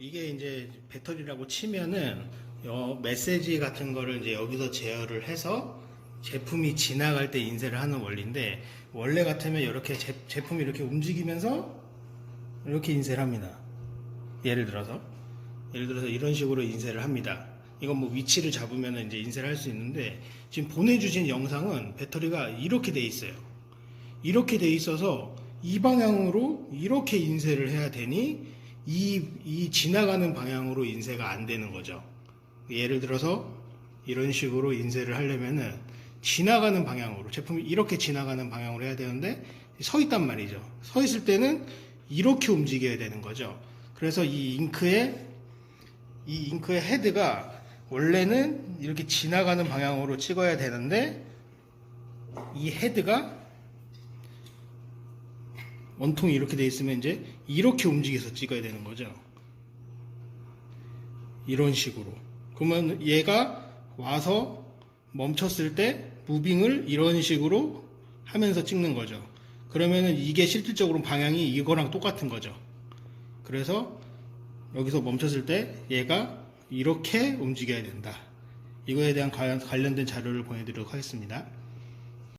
이게 이제 배터리라고 치면은 어, 메시지 같은 거를 이제 여기서 제어를 해서 제품이 지나갈 때 인쇄를 하는 원리인데 원래 같으면 이렇게 제, 제품이 이렇게 움직이면서 이렇게 인쇄를 합니다. 예를 들어서 예를 들어서 이런 식으로 인쇄를 합니다. 이건 뭐 위치를 잡으면 이제 인쇄를 할 수 있는데 지금 보내주신 영상은 배터리가 이렇게 돼 있어요. 이렇게 돼 있어서 이 방향으로 이렇게 인쇄를 해야 되니 이, 이 지나가는 방향으로 인쇄가 안 되는 거죠. 예를 들어서 이런 식으로 인쇄를 하려면은 지나가는 방향으로 제품이 이렇게 지나가는 방향으로 해야 되는데 서 있단 말이죠. 서 있을 때는 이렇게 움직여야 되는 거죠. 그래서 이 잉크의 이 잉크의 헤드가 원래는 이렇게 지나가는 방향으로 찍어야 되는데 이 헤드가 원통이 이렇게 돼 있으면 이제 이렇게 움직여서 찍어야 되는 거죠. 이런 식으로. 그러면 얘가 와서 멈췄을 때 무빙을 이런 식으로 하면서 찍는 거죠. 그러면은 이게 실질적으로 방향이 이거랑 똑같은 거죠. 그래서 여기서 멈췄을 때 얘가 이렇게 움직여야 된다. 이거에 대한 관- 관련된 자료를 보내드리도록 하겠습니다.